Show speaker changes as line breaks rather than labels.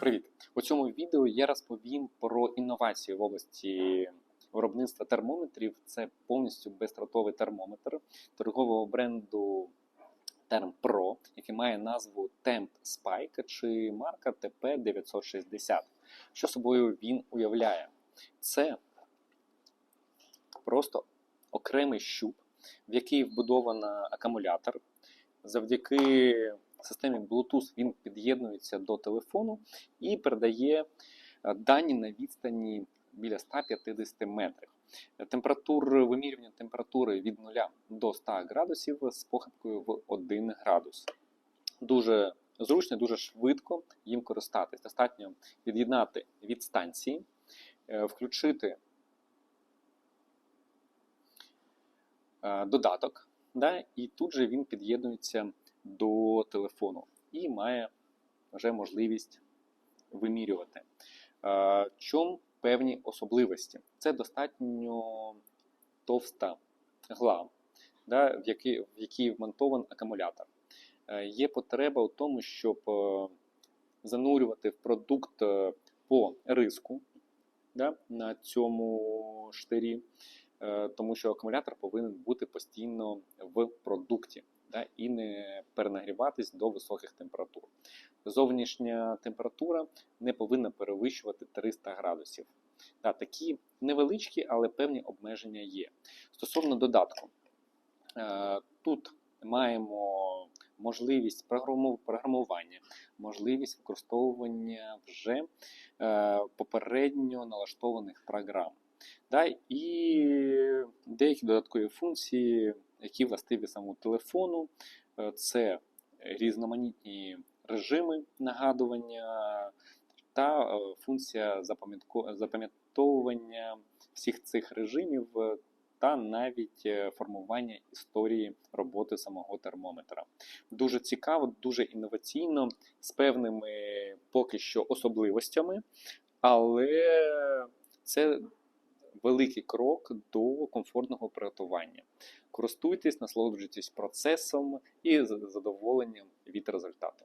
Привіт! У цьому відео я розповім про інновації в області виробництва термометрів. Це повністю безстратовий термометр торгового бренду Term Pro, який має назву Temp Spike чи марка TP960. Що собою він уявляє? Це просто окремий щуп, в який вбудовано акумулятор. Завдяки системі Bluetooth він під'єднується до телефону і передає е, дані на відстані біля 150 метрів. Температур вимірювання температури від 0 до 100 градусів з похибкою в 1 градус. Дуже зручно, дуже швидко їм користатись. Достатньо від'єднати від станції, е, включити е, додаток, да, і тут же він під'єднується до телефону і має вже можливість вимірювати. Чому певні особливості? Це достатньо товста гла, в якій в якій вмонтований акумулятор. Е, Є потреба у тому, щоб е, занурювати в продукт е, по риску на цьому штирі, тому що акумулятор повинен бути постійно в продукті да, і не перенагріватись до високих температур. Зовнішня температура не повинна перевищувати 300 градусів. Да, такі невеличкі, але певні обмеження є. Стосовно додатку, е, тут маємо можливість програмування, можливість використовування вже е, попередньо налаштованих програм. Да, і деякі додаткові функції, які властиві самому телефону, Е, це різноманітні режими нагадування та е, функція запам'ятовування всіх цих режимів е, та навіть формування історії роботи самого термометра. Дуже цікаво, дуже інноваційно, з певними поки що особливостями, але це великий крок до комфортного приготування. Користуйтесь, насолоджуйтесь процесом і задоволенням від результату.